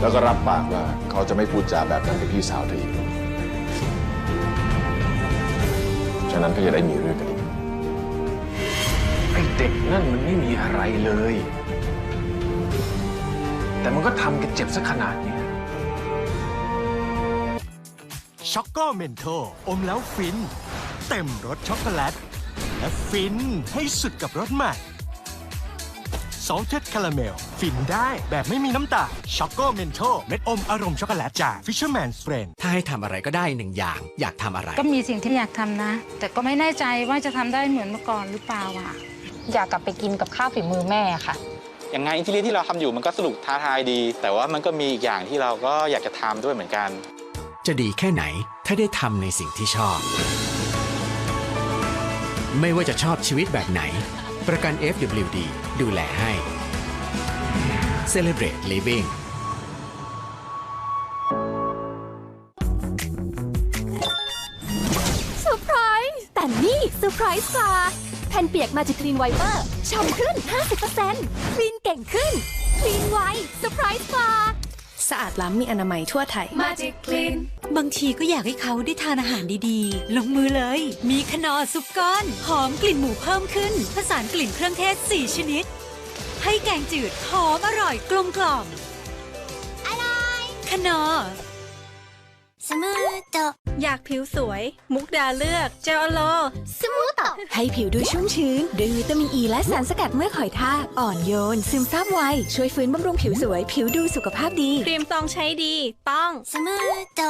แล้วก็รับปากว่าเขาจะไม่พูดจาแบบนั้นกับพี่สาวเธออีก ฉะนั้นก็จะได้มีเรื่องกันอีกไอ้เด็กนั่นมันไม่มีอะไรเลย แต่มันก็ทำกันเจ็บซะขนาดนี้ช็อกโกเมนโทอมแล้วฟิน เต็มรสช็อกโกแลต และฟินให้สุดกับรสใหม่ ซอลเท d คาราเมล ฟินได้แบบไม่มีน้ำตาลช็อกโกเมนโทเม็ดอมอารมณ์ช็อกโกแลตจาก Fisherman's Friend ถ้าให้ทำอะไรก็ได้หนึ่งอย่าง อยากทำอะไร ก็มีสิ่งที่อยากทำนะ แต่ก็ไม่แน่ใจว่าจะทำได้เหมือนเมื่อก่อนหรือเปล่าอะอยากกลับไปกินกับข้าวฝีมือแม่ค่ะ อย่างงานอินทีเรียที่เราทำอยู่มันก็สนุกท้าทายดี แต่ว่ามันก็มีอีกอย่างที่เราก็อยากจะทำด้วยเหมือนกัน จะดีแค่ไหนถ้าได้ทำในสิ่งที่ชอบ ไม่ว่าจะชอบชีวิตแบบไหน ประกัน FWD ดูแลให้ Celebrate Living เซอร์ไพรส์แต่นี่เซอร์ไพรส์กว่าแผ่นเปียกมาจากคลีนไวเปอร์ฉ่ำขึ้น 50%คลีนเก่งขึ้นคลีนไวเซอร์ไพรส์กว่า สะอาดล้ำมีอนามัยทั่วไทยมาจิกคลีนบางทีก็อยากให้เขาได้ทานอาหารดีๆ ลงมือเลย มีขนอซุปก้อน หอมกลิ่นหมูเพิ่มขึ้น ผสานกลิ่นเครื่องเทศ 4 ชนิด ให้แกงจืดหอมอร่อยกลมกล่อมอร่อยขนอสมูทโต อยากผิวสวย มุกดาเลือก เจลโล สมูทโตให้ผิวดูชุ่มชื้นด้วยวิตามินอ e ีและสารสกัดเมื่อกหอยทากอ่อนโยน ซึมซาบไว ช่วยฟื้นบำรุงผิวสวย ผิวดูสุขภาพดี ครีมซองใช้ดี ต้อง สมูทโต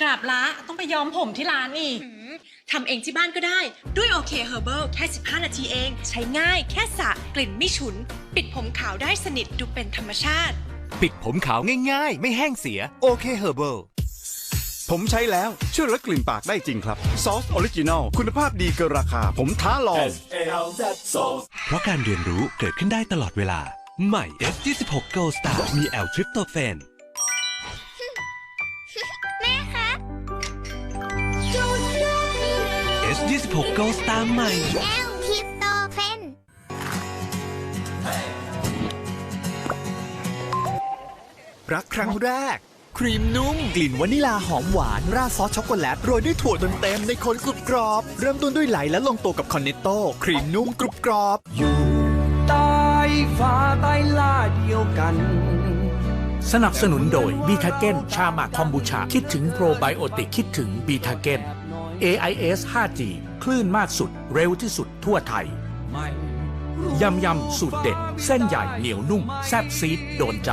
กราบละต้องไปย้อมผมที่ร้านอีกทำเองที่บ้านก็ได้ ด้วยโอเคเฮอร์เบิลแค่ 15 นาทีเอง ใช้ง่ายแค่สระกลิ่นไม่ฉุน ปิดผมขาวได้สนิทดูเป็นธรรมชาติ ปิดผมขาวง่ายๆ ไม่แห้งเสียโอเคเฮอร์เบิล ผมใช้แล้วช่วยลดกลิ่นปากได้จริงครับ ซอสออริจินอลคุณภาพดีเกินราคา ผมท้าลอง เพราะการเรียนรู้เกิดขึ้นได้ตลอดเวลา ใหม่ S26 Gold Star มีแอลทริปโตเฟน S26 Gold Star ใหม่ แอลทิปโตเฟน รักครั้งแรก ครีมนุ่ม กลิ่นวานิลาหอมหวาน ราดซอสช็อกโกแลต โรยด้วยถั่วเต็มๆในคนกรุบกรอบ เริ่มต้นด้วยไหลและลงตัวกับคอนเนตโต้ครีมนุ่มกรุบกรอบใต้ฟ้าใต้ล่าเดียวกัน สนับสนุนโดยบีทาเกนชาหมักคอมบูชา คิดถึงโปรไบโอติกคิดถึงบีทาเกน AIS 5G คลื่นมากสุดเร็วที่สุดทั่วไทยยำยำสูตรเด็ด เส้นใหญ่เหนียวนุ่ม แซ่บซีดโดนใจ